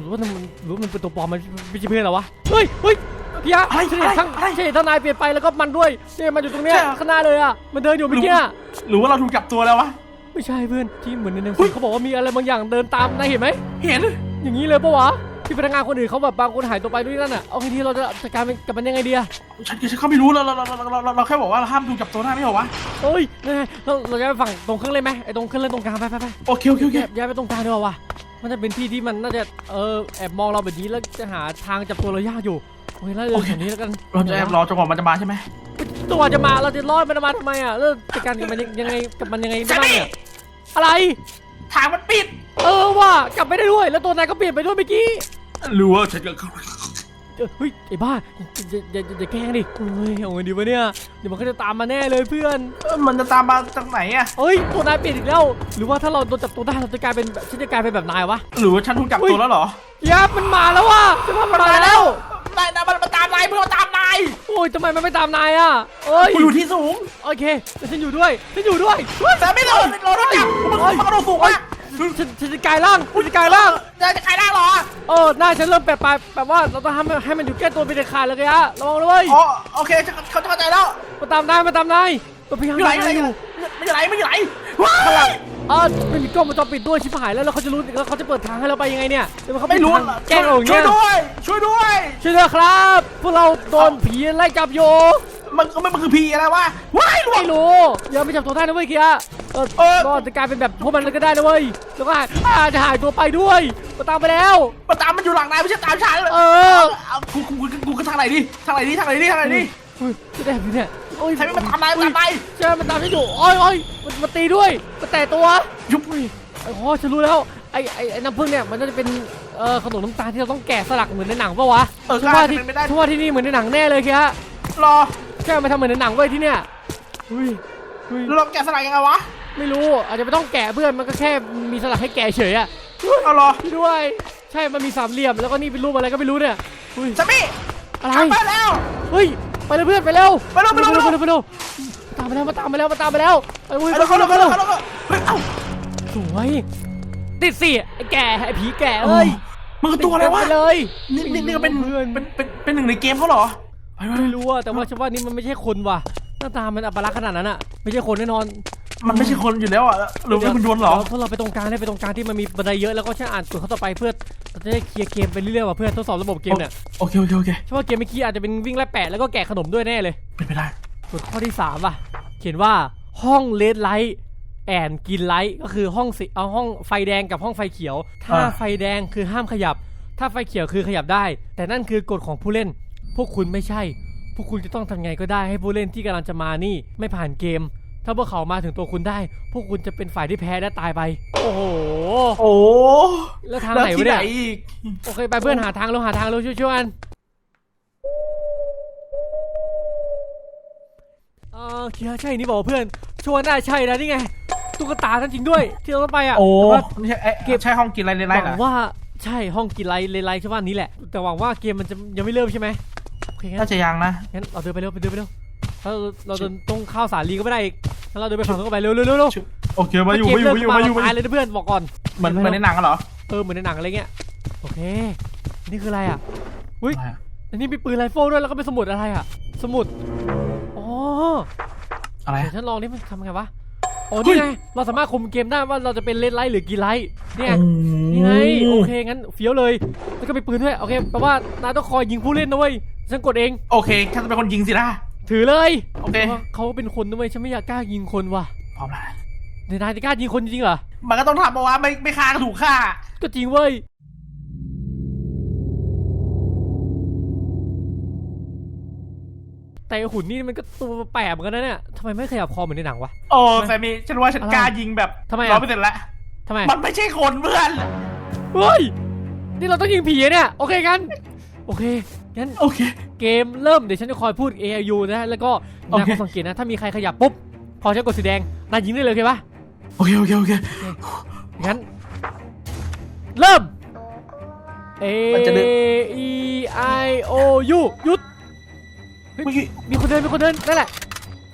A: หรือว่ามันหรือว่ามันเป็นตัวปลอมมันไม่ใช่เพื่อนเหรอวะเฮ้ยเฮ้ย พี่ยะ
D: อะไร
A: ใช่ทั้ง
D: อะไร
A: ใช่ทั้งนายเปลี่ยนไปแล้วก็มันด้วยเนี่ยมันอยู่ตรงเนี้ย
D: ใช่เหรอ
A: ข้างหน้าเลยอะมันเดินอยู่เมื่อกี้อะ
D: หรือว่าเราถูกจับตัวแล้ววะ
A: ไม่ใช่เพื่อนที่เหมือนในหนัง
D: เฮ้
A: สือย เขาบอกว่ามีอะไรบางอย่างเดินตามนายเห็นไหม
D: เห็น
A: อย่างนี้เลยปะวะที่พนักงานคนอื่นเขาแบบบางคนหายตัวไปด้วยนั่นอะเอาไงดีเราจะจัดการมันกับมันยังไงดีอะ
D: ฉันฉันเขาไม่รู้เราเราเราเราเราเราแค่บอกว่าเราห้ามถูกจับตัวได้ไม่เหรอวะ
A: เฮ้ยนี่ไงเราเราย้ายไปฝั่งตรงเครื่องเล่นไหมไอ้ตรงเครื่องเล่นตรงกลางไปไปไป
D: โอเคโอเคโอเค
A: ย้ายย้ายไปตรงกลางดีกว่าวะมันจะเป็นที่ที่มันน่าจะเออแอบมองเราแบบนี้แล้วจะหาทางจับตัวเรายากอยู่ โอเคแล้วเดินแถวนี้แล้วกัน
D: เราจะแอบรอจนกว่ามันจะมาใช่ไหม
A: ตัวจะมาเราจะรอดมันมาทำไมอะแล้วจัดการกับมันยังยังไงกับมันยังไงได้บ้างเนี่ยอะไร
D: ทางมันปิด
A: เออว่ากลับไม่ได้ด้วยแล้วตัวนายก็เปลี่ยนไปด้วยเมื่อกี้
D: หรือว่าฉันจะ
A: เออเฮ้ยไอ้บ้าอย่าอย่าอย่าอย่าแกล้งดิเฮ้ยเอาไงดีวะเนี่ยเดี๋ยวมันก็จะตามมาแน่เลยเพื่อน
D: มันจะตามมาจากไหนอะ
A: เฮ้ยตัวนายเปลี่ยนอีกแล้ว หรือว่าถ้าเราโดนจับตัวได้เราจะกลายเป็นแบบฉันจะกลายเป็นแบบนายวะ
D: หรือว่าฉันถูกจับตัวแล้วเหรอ
A: ยับมันมาแล้วว่ะจะมันมาแล้ว
D: นายนายมันมาตามนายเพื่อมาตามนาย
A: โอ้ยทำไมมันไม่ตามนายอะเอ้ย
D: กูอยู่ที่สูง
A: โอเคแต่ฉันอยู่ด้วยฉันอยู่ด้วย
D: แต่ไม่โดนเราโดนจับมัน
A: เฮ้ย
D: มันโดนสูงมาก
A: ฉันฉันจะกลายร่างฉันจะกลายร่าง
D: นายจะใครได้เหรอ
A: เออหน้าฉันเริ่มแปลกไปแบบว่าเราต้องทำให้มันอยู่แก้ตัวเป็นเด็ดขาดเลยฮะระวังเลย
D: อ๋อโอเคฉันเข้าเข้าใจแล้ว
A: มาตามนายมาตามนายตัวพยายาม
D: อยู่ไหน
A: ตาม
D: อยู่
A: นาย
D: ไหน
A: อยู่
D: ไม่อยู่ไหนไม่อยู่ไหนว้าย
A: เออไม่มีกล้องวงจรปิดด้วยชิบหายแล้วแล้วเขาจะรู้แล้วเขาจะเปิดทางให้เราไปยังไงเนี่ยเดี๋ยวเขา
D: ไม่รู้
A: ปิดทางแกล้งเราอย่าง
D: ช่ว
A: เงี้
D: ย
A: ย
D: ด้วยช่ วยด้วย
A: ช่วยด้วยครับ พวกเราโดนผีไล่จับอยู่
D: มันมันมันคือพีอะไรวะว้ายหลว
A: ไม่
D: ง
A: รู้อย่าไปจับตัวได้นะเว้ยเคียเออ
D: เออ
A: ก็จะกลายเป็นแบบพวกมันเลยก็ได้นะเว้ยแล้วก็หายอาจจะหายตัวไปด้วยมาตามไปแล้ว
D: มันตามมันอยู่หลังนายไม่ใช่ตามฉัน
A: เออ
D: เอากูกูกูกูกูทางไหนดิทางไหนดิทางไหนดิทางไหนดิ
A: เฮ้ยจะได้แบบนี้เนี่ยโอ้ย
D: ใครไม่มาตามนายตามนาย
A: ใช่มันตามฉันอยู่โอ้ยโอ้ยมันมาตีด้วยมาแตะตัว
D: ยุบ
A: อุ้ยอ๋อฉันรู้แล้วไอ้ไอ้ไอ้น้ำผึ้งเนี่ยมันน่าจะเป็น เอ่อขนมน้ำตาลที่เราต้องแกะสลักเหมือนในหนังปะวะ
D: เออ
A: ฉัน
D: กล้า
A: ว่า
D: จะ
A: ที่
D: เป็นไม่ได้
A: ฉันว่าที่นี่เหมือนในหนังแน่เลยเคีย
D: รอ
A: ใช่มันทำเหมือนในหนังเว้ยที่เนี่ยอุ้ยอุ้ย
D: แล้วเราแกะสลักยังไงวะ
A: ไม่รู้อาจจะไม่ต้องแกะเพื่อนมันก็แค่มีสลักให้แกะเฉยอะ
D: เอารอ
A: ช่วยด้วย ใช่มันมีสามเหลี่ยมแล้วก็นี่เป็นรูปอะไรก็ไม่รู้เนี่ยอุ้ย
D: สามี
A: อะไร
D: กลับบ้านแล้ว
A: เฮ้ยไปเลยเพื่อนไปเร็ว
D: ไปเร็วไปเร็ว
A: ไปเร็วไปเร็วไปเร็วตามไปแล้วมาตามไปแล้วมาตามไปแล้วไปเว้ย
D: ไปแล้ว
A: ไป
D: เขา
A: เร็
D: แล้ว
A: ว
D: เขา
A: ไป
D: แล้ว
A: เร็ว
D: เขาแล้วเฮ้ยเอ้า
A: สวยติดสิไอ้แก่ไอ้ผีแก่เอ้ย
D: มันคือตัวอะไรวะ
A: ติดกันปเลย
D: นี่นี่นี่ก็เป็น
A: เพื่อน
D: เป็นเป็นเป็นหนึ่งในเกมเขาเหรอไปไป
A: ไม่รู้อะแต่ว่าฉันว่านี่มันไม่ใช่คนว่ะ หน้าตามันอัปลักษณ์ขนาดนั้นอะไม่ใช่คนแน่นอน
D: มันไม่ใช่คนอยู่แล้วอะหรือเป็นคุณดวนเหรอ
A: พวกเราไปตรงกลางได้ไปตรงกลางที่มันมีบันไดเยอะแล้วก็ฉันอ่านกดเข้าต่อไปเพื่อเราจะได้เคลียร์เกมไปเรื่อยๆว่ะเพื่อนทดสอบระบบเกมเนี่ย
D: โอเคโอเคโอเค
A: ฉันว่าเกมเมื่อกี้อาจจะเป็นวิ่งไล่แปะแล้วก็แกะขนมด้วยแน่เลย
D: เป็นไปได้
A: กดข้อที่สามว่ะ เขียนว่าห้องเลดไลท์ แอนกินไลท์ก็คือห้องสีเอาห้องไฟแดงกับห้องไฟเขียว ถ้า
D: อ่า
A: ไฟแดงคือห้ามขยับ ถ้าไฟเขียวคือขยับได้ แต่นั่นคือกฎของผู้เล่น พวกคุณไม่ใช่ พวกคุณจะต้องทำไงก็ได้ให้ผู้เล่นที่กำลังจะมานี่ไม่ผ่านเกม ถ้าพวกเขามาถึงตัวคุณได้ พวกคุณจะเป็นฝ่ายที่แพ้และตายไป โอ้โห
D: โอ้
A: แล้วทาง
D: แล้ว
A: ไหน
D: ที่
A: วะ
D: ไหน
A: เนี่ย
D: อีก
A: โอเคไปเพื่อนหาทางเราหาทางเราช่วยๆกันเออเคียร์ใช่นี่บอกว่าเพื่อนชวนได้ใช่นะนี่ไง ตุ๊กตาท่านจริงด้วย ที่เราต้องไปอะ
D: โอ้
A: แต่ว่า
D: ไม่ใช่เอ๊ะ
A: เก็บ
D: ใช่ห้องกินอะไรใน
A: ห
D: ไร
A: วั
D: เหรอ
A: งว่าใช่ห้องกินไรเลไลใช่ป่ะนี้แหละ แต่หวังว่าเกมมันจะยังไม่เริ่มใช่ไหมโอเคงั้
D: น่านจะยังนะ
A: งั้นเราเดินไปเร็วไปเดินไปเร็วเราเราเดินตรงเข้าวสาลีก็ไม่ได้อีกงั้นเราเดินไปฝั่งนู้นก็ไปเร็วเร็วเร็วเร็ว
D: โอเคมาอยู่
A: เก
D: มาอยู่
A: เริ่
D: มาอยู่มาอยู่
A: ขึ้น
D: มาอ
A: ตาย
D: ยู่
A: เลยนะเพื่อนบอกก่อน
D: เหมือนเหมือนในหนังอะเหรอ
A: เออเหมือนในหนังอะไรเงี้ย โอเค นี่คืออะไรอะ อุ้ย
D: อะไรอะ
A: อันนี้มีปืนไรเฟิลด้วยแล้วก็เป็นสมุดอะไรอะ สมุด อ๋อ
D: อะไร
A: เดี๋ยวฉันลองนี่มันทำไงวะ อ๋อนี่ไงเราสามารถคุมเกมได้ว่าเราจะเป็นเลนไลท์หรือกีไลท์เนี่ยนี่ไงโอเคงั้นเฟี้ยวเลยแล้วก็มีปืนด้วยโอเคแปลว่านายต้องคอยยิงผู้เล่นนะเว้ยฉันกดเอง
D: โอเคฉันจะเป็นคนยิงสินะ
A: ถือเลย
D: โอเค
A: พราะว่าเขาเป็นคนนะเว้ยฉันไม่อยากกล้ายิงคนว่ะ
D: พร้อมแล้ว
A: ในนายจะกล้ายิงคนจริงๆเหรอ
D: มันก็ต้องทำเพราะว่าไม่ไม่ฆ่าก็ถูกฆ่า
A: ก็จริงเว้ย แต่หุ่นนี่มันก็ตัวแปลกเหมือนกันนะเนี่ยทำไมไม่ขยับคอเหมือนในหนังวะ
D: โอ้แซมมี่ฉันว่าฉันกล้ายิงแบบ
A: ทำไมอะ
D: ร้อยเปอร์เซ็นต์แล้ว
A: ทำไม
D: มันไม่ใช่คนเพื่อน
A: เฮ้ย นี่เราต้องยิงผีอะเนี่ย โอเคงั้นโอเค งั้น
D: โอเค
A: เกมเริ่ม เดี๋ยวฉันจะคอยพูด AIU นะแล้วก็
D: โอ
A: นา
D: เค
A: คอยสังเกตนะ ถ้ามีใครขยับปุ๊บ พอฉันกดสีแดงนายยิงได้เลยโอเคปะ
D: โอเค โอเค โอเค
A: งั้น เริ่ม A
D: มันจะเดิน
A: E I O U หยุด
D: เมื่อกี้
A: มีคนเดินมีคนเดินนั่นแหละ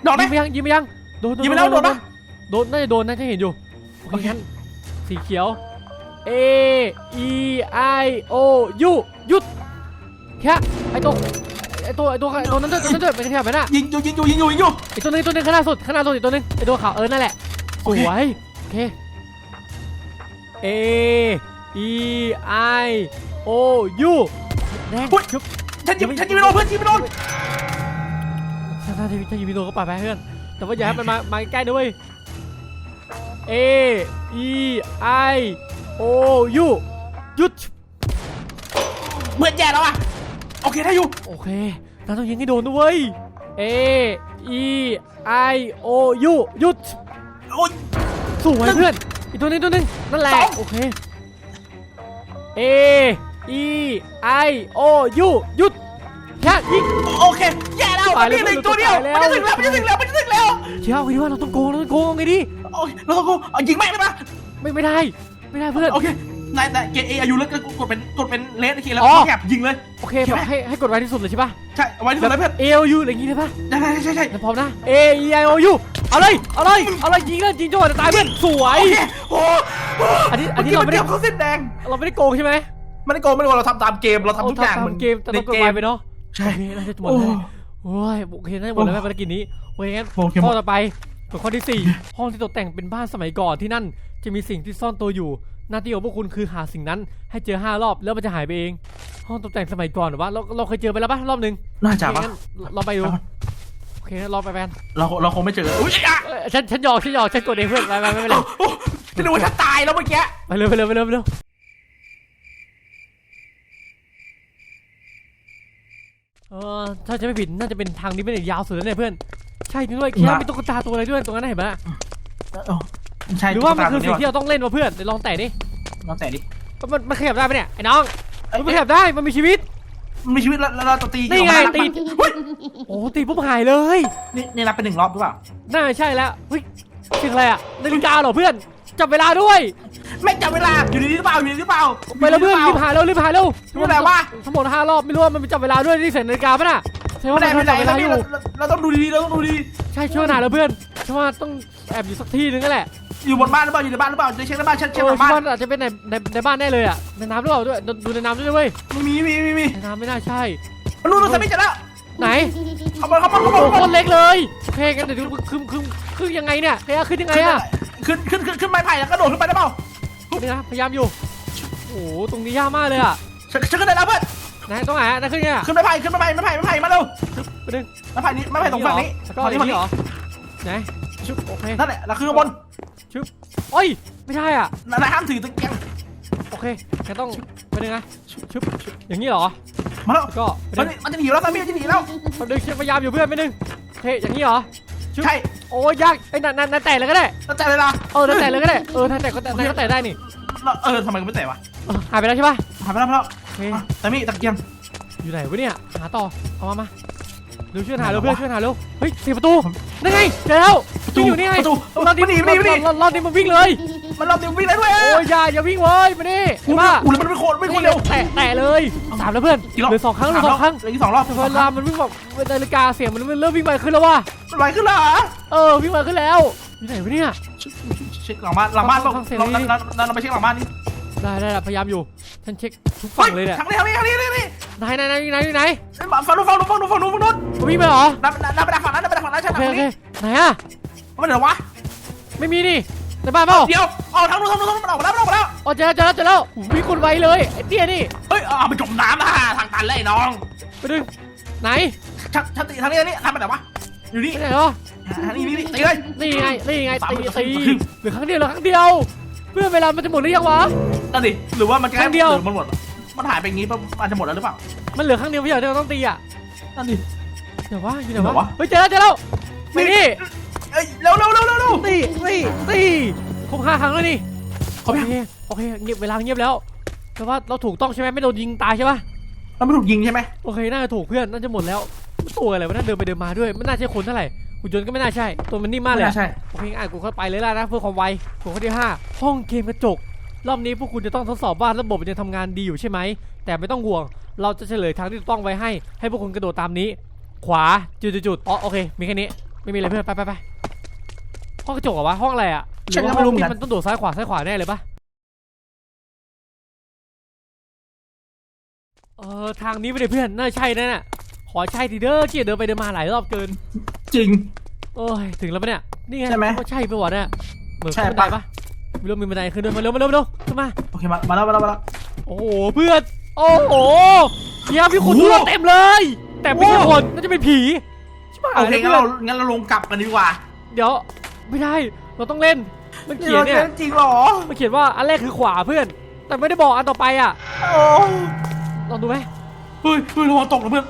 D: ดอกไหม
A: ยิงไปยังยิงไปยังโดน
D: ยิงไปแล้วโดนปะ
A: โดนน่าจะโดนนะที่เห็นอยู่โอเคงั้นสีเขียว A E I O U หยุดแค่ไอตัวไอตัวไอตัวไอตัวนั้นด้วยตัวนั้นด้วยไปขยับไปน่ะ
D: ยิงอยู่ยิงอยู่ยิงอยู่ยิงอยู่
A: ไอตัวนึงตัวนึงข้างหน้าสุดข้างหน้าสุดอีกตัวนึงไอตัวขาวเออนั่นแหละ
D: โอ
A: ส
D: เค
A: วยโอเค A E I O U แดง
D: อุ๊ย
A: ชุบ
D: ฉันยิงฉันยิงไม่โดนเพื่อนยิงไม่โดน
A: ถ้าถ้าจะจะยิงวิโดก็ไปไปเพื่อน แต่ว่าอย่าให้มันมา มาใกล้ๆนะเว้ย A E I O U หยุด
D: เหมือนแย่แล้วอะ โอเคได้อยู่
A: โอเคเราต้องยิงให้โดนด้วย A E I O U หยุด
D: โอ้ย
A: สวยเพื่อน อีกตัวหนึงตัวหนึงนั่นแหละ
D: สอง
A: โอเค A E I O U หยุดแค่ยิง
D: โอเค แย่ แล้ว
A: ตาย
D: มัน
A: แล้ว
D: มีหนึ่งตัวเดียว
A: ตายแล้ว
D: มันจะถึงแล้วมันจะถึงแล้วมันจะถึงแล้ว
A: เชี่ยวไงดีว่าเราต้องโกงเราต้องโกงไงดี
D: โอ้ยเราต้องกูเอายิงแม่งได้ปะ
A: ไม่ไม่ได้ไม่ได้เพื่อน
D: โอเคนายแต่เกตเออายุแล้วก็กดเป็นกดเป็นเลสโอเคแล้ว
A: อ๋อ
D: แคบยิงเลย
A: โอเค
D: ใช่
A: แบ
D: ไหม
A: บให้ให้กดไว้ที่สุดเลยใช่ปะ
D: ใช่เอาไว้ที่สุดเลยเพื่อน
A: A O U อะไรอย่างงี้ได้ปะ
D: ได้ได้ใช่ใช่
A: แล้วพร้อมนะ A E I O U เอาเลยเอาเลยเอาเลยยิงเลยยิงจนกว่าจะตายเพื่อนสว
D: โอยเคโอ้โห
A: อันนี้อันนี้
D: มื่
A: เราไม่ได้
D: กี้นเดียวเขาเส้นแดง
A: เราไม่ได้โกงใช่ไหม
D: ไม่ได้โกงไม่ได้โกงเราทำตามเกมเราทำทุกอย่าง
A: เร
D: เหมือน
A: ทำเกมแต่
D: ใน
A: ต้องกด
D: เก
A: ไว
D: ม
A: ไปเนาะ
D: ใช่
A: โอเคน่าจะหมด
D: โอ้
A: เลย โอ้ยโอเคน่าจะหมดแล้วไหมภารกิจนี้โอเคงั้น
D: โอเคหม
A: ข้อ
D: ด
A: ต่อไปกฎข้อที่ 4 ห้องที่ตกแต่งเป็นบ้านสมัยก่อนที่นั่น จะมีสิ่งที่ซ่อนตัวอยู่ หน้าที่ของพวกคุณคือหาสิ่งนั้น ให้เจอ 5 รอบแล้วมันจะหายไปเอง ห้องตกแต่งสมัยก่อนหรือว่าเราเราเคยเจอไปแล้วปะรอบหนึง
D: น่าจะ
A: โอเค
D: ปะ
A: งั้นเราไปดูโอเคงั้นรอไปแปน
D: เราเราคงไม่เจออุ้ยอะ
A: เอ้ยฉันฉันหยอกฉันหยอกฉันกดเองเพื่อนไปไปไปไปเลย
D: โอ้โหจะดูว่าฉันตายแล้วเมื่อกี้
A: ไปเร็วไปเร็วไปเร็วไปเร็ว เออถ้าจะไม่ผิดน่าจะเป็นทางนี้เป็นยาวสุดแล้วเนี่ยเพื่อน ใช่จริงด้วยแค่มีตุ๊กตาตัวอะไรด้วยตรงนั้นนะเห็นไหม
D: เอ้าใช่
A: หรือว่ามันคือ
D: ตุ๊
A: สิ่ง
D: กต
A: ที่เราต้องเล่นวะเพื่อนเดี๋ยวลองแตะดิ
D: ลองแต่ดิ
A: มันมันขยับได้ปะเนี่ยไอ้น้อง
D: เอ้ย
A: มันขยับได้มันมีชีวิต
D: มันมีชีวิตแล้วแล้วเราจะตี
A: นี่ไง
D: ออกมา
A: ตีโอ้ตีปุ๊บหายเลย
D: นี่นี่นับเป็นหนึ่งรอบหรือเปล่า
A: น่าใช่แล้วเฮ้ยเสียงอะไรอะนาฬิกาเหรอเพื่อน จับเวลาด้วย
D: ไม่จับเวลาอยู่ในนี้หรือเปล่าอยู่ในนี้หรือเปล่า
A: ไปแล้วเพื่อนรีบหายแล้วรีบหายแล้ว
D: รู้อะไรวะ
A: ทั้งหมดห้ารอบไม่รู้ว่ามันจับเวลาด้วยที่เสียงนาฬิกาปะน่ะใช่ว่า
D: ไม่
A: มัน
D: ได้ไม่
A: ทำ
D: ได้
A: เว
D: เรา
A: ลาอยู่
D: เราต้องดูดีๆเราต้องดูดี
A: ใช่ช่วยหน่อยแล้วเพื่อนฉันว่าต้องแอบอยู่สักที่นึงนั่นแหละ
D: อยู่บนบ้านหรือเปล่าอยู่ในบ้านหรือเปล่าจะเช็คในบ้านเช็ค
A: เอ
D: เช็ค
A: อ
D: หลัง
A: ฉั
D: บ้าน
A: นว่าอาจจะเป็นในในในบ้านแน่เลยอะในน้ำหรือเปล่าด้วยดูดูในน้ำด้วยเว้ย
D: ไม่มีไม่มีไม่มี
A: ในน้ำไม่น่าใช่
D: นู่นนู่นสามีเจะแล้ว
A: ไหน
D: เข้ามาเข้ามาเข้า
A: โอ้
D: มา
A: โหโคตรเล็กเลยโอเคกันเดี๋ยวดูขึ้นขึ้นขึ้นยังไงเนี่ยเฮ้ยขึ้นยังไงอะ
D: ขึ้นขึ้นขึ้นขึ้นไม้ไผ่แล้วกระโดดขึ้นไปได้เปล่า
A: นี่นะพยายามอยู่โอ้โหตรงนี้ยากมากเลยอะ
D: ฉันฉันขึ้นได้แล้วเพื่อน
A: ไหนตรงไหนอะนั่นขึ้นไงอะ
D: ขึ้นไม้ไผ่ขึ้นไม้ไผ่ไม้ไผ่ไม้ไผ่มาเร็ว
A: ไปดึง
D: ไม้ไผ่นี้ไม้ไผ่ตรงฝั่งนี้
A: แล้วก็
D: ฝั่ง
A: อ
D: นี้
A: ย่าง
D: ฝั่ง
A: นี้
D: นี้
A: เหรอไหนชุบโอเค
D: นั่นแหละเราขึ้นข้างบน
A: โอ้ยไม่ใช่อะ
D: นายห้ามถือตะเกียง
A: โอเคแกต้องไปดึงนะชุบอย่างนี้เหรอ
D: มาแล้ว
A: แล้วก็ไป
D: มัน
A: ดึง
D: มันจะหนีแล้วสามีมันจะหนีแล้ว
A: ไปดึงเชือกพยายามอยู่เพื่อนไปดึงโอเคอย่างนี้เหรอ
D: ใช่
A: โอ้ยยากไอ้นั่นนั่นนั่นแตะเลยก็ได้
D: แล้วใจเวลา
A: เออนั่นแตะเลยก็ได้เออนั่นแตะก็แตะนั่นก็แตะได้นี่
D: แล้วเออทำไมกูไม่แตะวะ
A: เออหายไปแล้วใช่ปะ
D: หายไปแล้วแล้ว
A: โอเค
D: สามีตะเกียง
A: อยู่ไหนวะเนี่ยหาต่อเอามามา เร็วช่วยหาเร็วเพื่อนช่วยหาเร็วเฮ้ยเสียประตูนั่นไงเจอแล้ววิ่งอยู่นี่ไง
D: ประตู
A: รอบนี้
D: มันหนีมันหนีมันหนี
A: รอบรอบนี้มันวิ่งเลย
D: มันรอบเดียววิ่งได้ด้วย
A: โอ้ยอย่าอย่าวิ่งเว้ยมาดิ
D: กู
A: ไอ้บ้า
D: กูแล้วมันไม่โคตรไม่โคตรเร็ว
A: แตะแตะเลยสามแล้วเพื่อน
D: กี่รอบ
A: เหลือสองครั้งเหลือสองครั้ง
D: เหลืออีกสองรอบ
A: แต่เวลามันวิ่งแบบนาฬิกาเสียงมันเริ่มวิ่งไวขึ้นแล้วว่ะ
D: มันไวขึ้นแล้วเหรอ
A: เออวิ่งไวขึ้นแล้วอยู่ไหนวะเนี่ย
D: เช็คหลังบ้านหลังบ้าน
A: ฟั
D: เรา
A: งเสียง
D: เรา
A: ดี
D: เราเราเราไปเช็คหลังบ้านนี่
A: ได้ได้ได้พยายามอยู่ฉันเช็คทุกฝั่งเลยเนี่ย
D: ทางนี้ทางนี้ทางนี้ทางนี้
A: ไหนไหนไหนไหนไหน
D: ฝั่งนู้นฝั่งนู้นฝั่งนู้นฝั่งนู้นฝั่งนู้น
A: วิ่งไปเหรอ
D: นับนับนับไปทางฝั่งนั้นนับไปทางฝั่งนั้น
A: โอ
D: ใช่
A: เค
D: ทาง
A: โอเค
D: นี้
A: ไหนอะ
D: มันเดี๋ยววะ
A: ไม่มีนี่ในบ้านเปล่า
D: เดี๋ยวเอาทางนู้นทางนู้นทางนู้นมันออกมาแล้วมันออกมาแล้ว
A: อ๋อเจอแล้วเจอแล้วเจอแล้ววิ่งคนไวเลยไอ้เตี้ยนี่
D: เฮ้ยเอาไปจมน้ำนะทางตันเลยน้อง
A: ไปดึงไหน
D: ชักชักตีทางนี้ทางนี้ทำไปไหนวะอยู่นี่
A: ไปไหนเหรอ
D: ทางนี้นี่นี่ตีเลย
A: นี่ไงนี่ไง
D: สาม
A: ตี
D: สาม
A: ตี
D: สาม
A: เหลือครั้งเดียวเหลือครั้งเดียว เพื่อเวลามันจะหมดหรือยังวะ
D: นั่นดิหรือว่ามันแค่
A: ครั้งเดียว
D: หรือมันหมด มันหายไปอย่างงี้ปะมันจะหมดแล้วหรือเปล่า
A: มันเหลือครั้งเดียวไม่ใช่เหรอที่เราต้องตีอะ
D: นั่นดิ
A: เดี๋ยววะอยู่ไหน
D: ไหน
A: วะ
D: วะ
A: เฮ้ยเจอแล้วเจอแล้วไปนี่
D: เอ้ยเร็วเร็วเร็วเร็วเร็ว
A: ตีตีตีครบห้าครั้งแล้วนี่
D: เขา
A: โอ
D: ไม่
A: เคโอเคเงียบเวลาเงียบแล้วแต่ว่าเราถูกต้องใช่ไหมไม่โดนยิงตายใช่ปะ
D: เราไม่ถูกยิงใช่ไหม
A: โอเคน่าจะถูกเพื่อนน่าจะหมดแล้วมันตัวอะไรวะน่าเดินไปเดินมาด้วยไม่น่าใช่คนเท่าไหร่หุ่นยนต์ก็ไม่น่าใช่ ตัวมันนิ่มมากเลยอะ
D: ใช่
A: โอเคอ่านกูเข้าไปเลยล่ะนะเพื่อความไวหัวข้อที่ห้าห้องเกมกระจก รอบนี้พวกคุณจะต้องทดสอบว่าระบบมันจะทำงานดีอยู่ใช่ไหม แต่ไม่ต้องห่วง เราจะเฉลยทางที่ถูกต้องไว้ให้ ให้พวกคุณกระโดดตามนี้ ขวาจุดๆๆอ๋อโอเค มีแค่นี้ ไม่มีอะไรเพื่อนไปไปไปห้องกระจกเหรอวะ ห้องอะไรอะหรือว่าห้องที่มันต้องโดดซ้ายขวาซ้ายขวาแน่เลยปะเออทางนี้ไม่ได้เพื่อน น่าใช่แน่ๆขอใช่ทีเด้อเกียรเดินไปเดินมาหลายรอบเกิน
D: จริง
A: โอ้ย ถึงแล้วปะเนี่ย นี่ไง
D: ใช่ไหม
A: ว่าใช่ปะวะเนี่ยเหมือน
D: ใช่
A: ขึ้นบันได
D: ปะ
A: ปะ มีรถมีบันไดขึ้นด้วยมาเร็วมาเร็วมาเร็วขึ้นมา
D: โอเคมามาแล้วมาแล้วมาแล้ว
A: โอ้โหเพื่อน โอ้โหเฮียพี่ขุน
D: โอ้โห
A: ทั่วเต็มเลย แต่ไม่ใช่
D: โอ้
A: คนน่าจะเป็นผีใช่ปะ
D: โอเคงั้น
A: พื่
D: เรา
A: น
D: งั้นเราลงกลับกันดีกว่า
A: เดี๋ยวไม่ได้เราต้องเล่น มันเขียนเนี่ย
D: ราจริงเหรอ
A: มันเขียนว่าอันแรกคือขวาเพื่อน แต่ไม่ได้บอกอันต่อไปอะ
D: โอ้
A: ลองดูไหม
D: เฮ้ยเฮ้ยระวังตกนะเพื่อน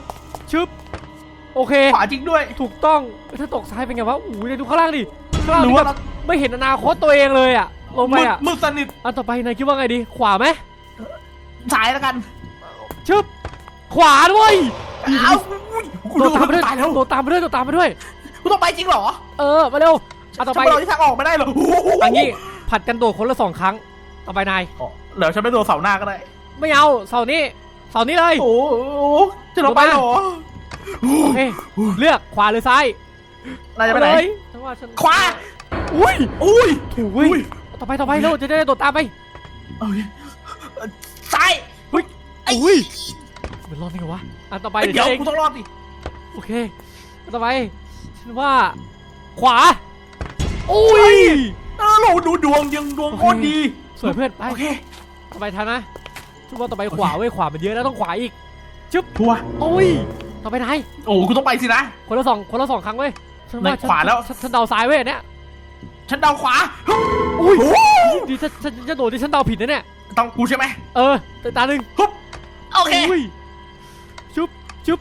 A: ชึบโอเค
D: ขวาจริงด้วย
A: ถูกต้องถ้าตกซ้ายเป็นไงวะอู้ยดูข้างล่างดิข้างล่าง
D: หรือ
A: นี่
D: ว่า
A: แบบไม่เห็นอนาคตตัวเองเลยอะ ลงไป
D: มืด
A: อะ
D: มืดสนิท
A: อันต่อไปนายคิดว่าไงดี ขวาไหม
D: สายแล้วกัน
A: ชึบขวาด้วย
D: เอ้ากู
A: โด
D: โด
A: ด
D: น
A: ตามไปด้วย
D: ตายแล้ว
A: โดดตามไปด้วยโดดตามไปด้วย
D: กูต้องไปจริงเหรอ
A: เออมาเร็วอันต่อไป
D: ฉันไปรอที่ทางออกไม่ได้เหรอ
A: อันนี้ผัดกันโดดคนละสองครั้งต่อไปนาย
D: เดี๋ยวฉันไปโดนเสาหน้าก็ได้
A: ไม่เอาเสาร์นี้เสาร์นี้เลย
D: โอ้โหจะลงไปเหรอ
A: โอเคเลือกขวาหรือซ้าย
D: นายจะไปไหน
A: เอาเลยฉันว่าฉัน
D: ขวา
A: อุ้ย
D: อุ้ย
A: ถูกเว้ย
D: อุ้ย
A: ต่อไปต่อไปเร็วจะได้โดดตามไป
D: โอเคซ้าย
A: อุ้ยมันรอดนี่เหรอวะอันต่อไป
D: เดี๋
A: เดี๋
D: ย
A: ยววเอง
D: กูต้องรอดดิ
A: โอเคอันต่อไปฉันว่าขวาอุ้ย
D: เออโหดูดวงยังดวงโคตรดี
A: สวยเพื่อนไป
D: โอเค
A: ต่อไปทันนะฉันว่าต่อไปขวาเว้ยขวามันเยอะแล้วต้องขวาอีก
D: ทัวร์
A: โอ้ยต่อไปไหน
D: โอ้กูต้องไปสินะ
A: คนละสองคนละสองครั้งเว้ยฉันว่า
D: ในขวาแล้ว
A: ฉันฉันเดาซ้ายเว้ยอันเนี่ย
D: ฉันเดาขวา
A: อุ้ยดีฉันฉันฉันจะโดดที่ฉันเดาผิดนะเนี่ย
D: ต้องกูใช่ไหม
A: เออแต่ตาหนึ่ง
D: โอเค
A: อุ้ยชุบชุบ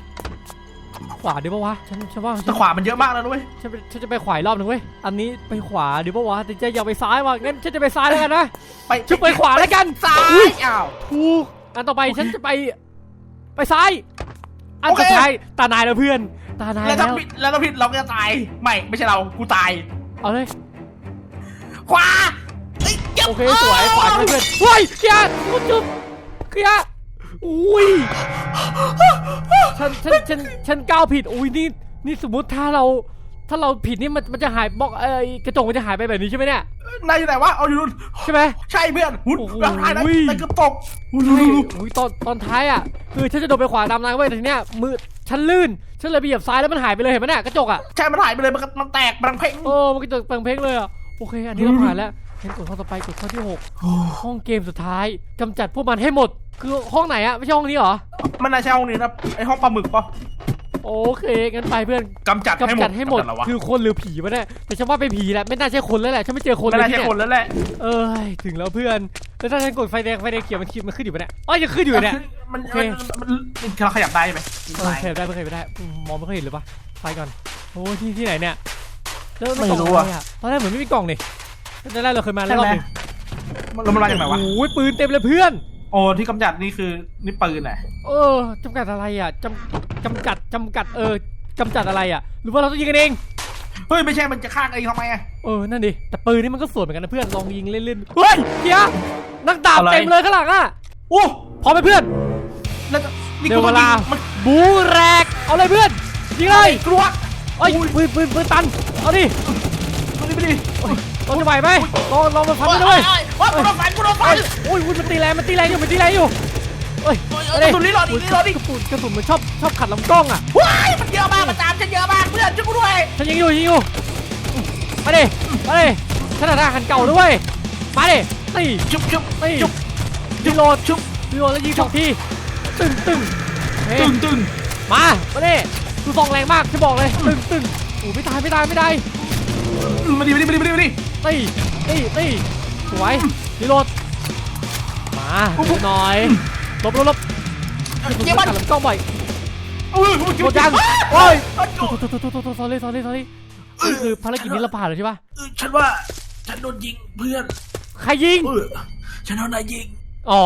A: ขวาดีปะวะฉันฉันว่าฉั
D: แต่
A: น
D: ขวามันเยอะมากแล้วด้วย
A: ฉันไปฉันจะไปขวาอีกรอบหนึ่งเว้ยอันนี้ไปขวาดีปะวะแต่จะอยากไปซ้ายวะงั้นฉันจะไปซ้ายแล้วกันนะ
D: ไป
A: ชุบไปขวาแล้วกัน
D: ซ้า
A: อุ้
D: ย
A: ย
D: อ้าว
A: ถูกอันต่อไปฉันจะไป ไปซ้ายอัน
D: โอเค
A: สุดท้ายตานายแล้วเพื่อน ตานาย
D: แล้ว
A: แล้
D: ถ้าวผิดแล้วถ้าผิดเราก็จะตายไม่ไม่ใช่เรากูตาย
A: เอาเลย
D: ขวาเอ้ยยับ
A: โอเคสวยขวาใช่ไหมเพื่อนเฮ้ยเคียร์จุ๊บจุ๊บเคียร์อุ้ยฉันฉันฉันฉันก้าวผิดอุ้ยนี่นี่สมมติถ้าเราถ้าเราผิดนี่มันมันจะหายบล็อกเอ้ยกระจกมันจะหายไปแบบนี้ใช่ไหมเนี่ย
D: นายอยู่ไหนวะเอาอยู่นู่น
A: ใช่ไหม
D: ใช่เพื่อนหุ่น
A: โอ้โห
D: แบบท้ายนั้นแต่เกือบตกหุ่น
A: ใช่
D: ดูดู
A: อุ้ยตอนตอนท้ายอะคือฉันจะโดนไปขวาตามนายเว้ยแต่ทีเนี้ยมือฉันลื่นฉันเลยไปเหยียบซ้ายแล้วมันหายไปเลยเห็นไหมเนี่ยกระจกอะ
D: ใช่มันหายไปเลยมันมันแตกมันเพ่ง
A: โอ้มันกระจกเปิงเพลงเลยอะ โอเค อันนี้เราผ่านแล้วงั้นกดข้อต่อไปกดข้อที่หกห้องเกมสุดท้ายกำจัดพวกมันให้หมด คือห้องไหนอะไม่ใช่ห้องนี้เหรอ
D: มันน่าใช่ห้องนี้นะไอห้องปลาหมึกปะ
A: โอเคงั้นไปเพื่อน
D: กำจัดให้หม
A: กำ
D: ด
A: จัดให้หมด
D: กำจัแล้ววะ
A: คือคนหรือผีวะเนี่ยแต่ฉันว่าเป็นผีแหละไม่น่าใช่คนแล้วแหละฉันไม่เจอคน
D: ไม่
A: เลย
D: น่า
A: ที่
D: ใช่
A: เนี่ย
D: คนแล้วแหละ
A: เอ้ยถึงแล้วเพื่อนแล้วถ้าฉันกดไฟแดงไฟแดงเขียวมันขึ้นมันขึ้นอยู่ปะเนี่ยอ๋อยังขึ้นอยู่เนี่ย
D: มัน
A: โอเค
D: มันมันมันเราขยับได้ไหม
A: เออเคยได้ไม่เคยไม่ได้อืมมองไม่ค่อยเห็นเลยปะไปก่อนโอ้ที่ที่ไหนเนี่ย แล้วนกล่งะตอนแรกเหมือนไม่มีกล่องนี่ตอนแรกเราเคยมาแล้วรอบหนึง
D: มันมันมาจากไหนวะ
A: โอ้ยปืนเต็มเลยเพื่อน
D: โอ้ที่กำจัดนี่คือนี่ปืนน่ะ
A: เออจำกัดอะไรอะจำจำกัดจำกัดเออกำจัดอะไรอะ หรือว่าเราต้องยิงกันเอง
D: เฮ้ยไม่ใช่มันจะฆ่ากันเองทำไมอะ
A: เออ นั่นดิ แต่ปืนนี่มันก็สวยเหมือนกันนะเพื่อน ลองยิงเล่นๆ เฮ้ยเฮียนักดาบ
D: อะไร
A: เต็มเลยข้างหลังอะ
D: โอ้
A: พร้อมไหมเพื่อน
D: แล้วจะนี่
A: เดี๋ยว
D: กู
A: เว
D: ต้อง
A: ลา
D: ยิงมัน
A: บูแรก เอาเลยเพื่อน ยิงเลย
D: กลัว
A: เอ้ยปืนปืนปืนตัน เอาดิ
D: ดูดิไปดิ
A: เราจะไหวไหมลองลองมาฟันกันด้วย
D: โอ้ยกูโดนฟันกูโดนฟั
A: เอ้
D: น
A: ยโอ้ยอุ๊ยมันตีแรงมันตีแรงอยู่มันตีแรงอยู่เอ้ย
D: โอ้ย
A: เอา
D: ก
A: ดิ
D: ระสุนนี่รอดินี่รอดิ
A: กระสุนกระสุนมันชอบชอบขัดลำกล้องอะ
D: ว้ายมันเยอะมากมันตามฉันเยอะมากเพื่อนช่วยกูด้วย
A: ฉันยิงอยู่ยิงอยู่มาดิมาดิฉันทหารเก่าด้วยมาดินี่
D: จุ๊บจุ๊บ
A: นี่
D: จุ๊บ
A: รีโหลด
D: จุ๊บ
A: รีโหลดแล้วยิงสองทีตึงตึงเฮ้ย
D: ตึงตึง
A: มามาดิ ดูซองแรงมากฉันบอกเลยตึงตึงโอ้ไม่ตายไม่ตายไม่ตาย
D: มาดิมาดิมาดิมาดิมาดิ
A: ตีตีตีสวยรีโหลดมาเดี๋ยวหน่อยหลบหลบหลบ
D: เจ็บมัน
A: ขัดลำกล้องบ่อย
D: โอ้ย
A: หมดยังโอ้ยโทษโทษโทษโทษโทษ sorry sorry sorry นี่คือภารกิจนี้เราผ่านแล้วใช่ปะ
D: ฉันว่าฉันโดนยิงเพื่อน
A: ใครยิง
D: เออฉันโดนนายยิง
A: อ๋อ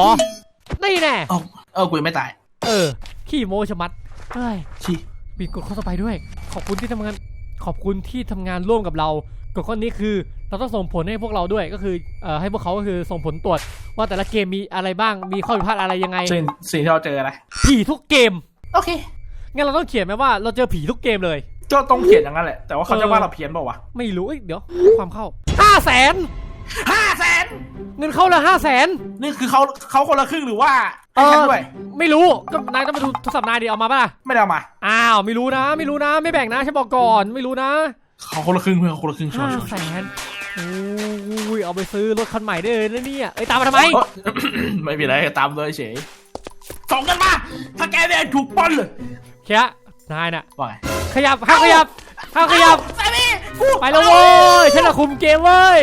A: นี่แน่
D: เอ้าเออกูยังไม่ตาย
A: เออ ขี้โมชะมัดเฮ้ย
D: ชี
A: ปิดกดข้อต่อไปด้วย ขอบคุณที่ทำงาน ขอบคุณที่ทำงานร่วมกับเรากฎข้อนี้คือเราต้องส่งผลให้พวกเราด้วย ก็คือเอ่อให้พวกเขาก็คือส่งผลตรวจ ว่าแต่ละเกมมีอะไรบ้าง มีข้อผิดพลาดอะไรยังไง
D: สิ่งสิ่งที่เราเจออะไร
A: ผีทุกเกม
D: โอเค
A: งั้นเราต้องเขียนไหมว่าเราเจอผีทุกเกมเลย
D: ก็ต้องเขียนอย่างนั้นแหละ แต่ว่าเขา
A: เอ
D: จะ
A: อ
D: ว่าเราเพี้ยนเปล่าวะ
A: ไม่รู้เอ้ยเดี๋ยว ความเข้าห้าแสน
D: ห้าแสน
A: เงินเข้าละห้าแสน
D: นี่คือเขาเขาคนละครึ่งหรือว่า
A: เอ
D: ให้ฉั
A: อน
D: ด้วย
A: ไม่รู้ก็นายต้องมาดูโทรศัพท์นายดิเอามาป่ะล่ะ
D: ไม่ได้เอามา
A: อ้าวไม่รู้นะ ไม่รู้นะ ไม่แบ่งนะฉันบอกก่อนไม่รู้นะ
D: เขาคนละครึ่งเพื่อนเขาคนละครึ่งชัว
A: ห้า
D: ร์ชัวร์
A: แสนโอ้ยเอาไปซื้อรถคันใหม่ได้เลยนะเนี่ยเอ้ยตามมาทำไม
D: เอ้ยไม่มีอะไรตามเลยเฉยส่งกันมา ถ้าแกเนี่ยถูกปล้นเลย
A: เคียนายน่ะ
D: ว่าไง
A: ขยับห้ามขยับห้ามขยับ
D: เอ้าแซมมี่กู
A: ไปแล้วเว้ยฉันจะคุมเกมเว้ย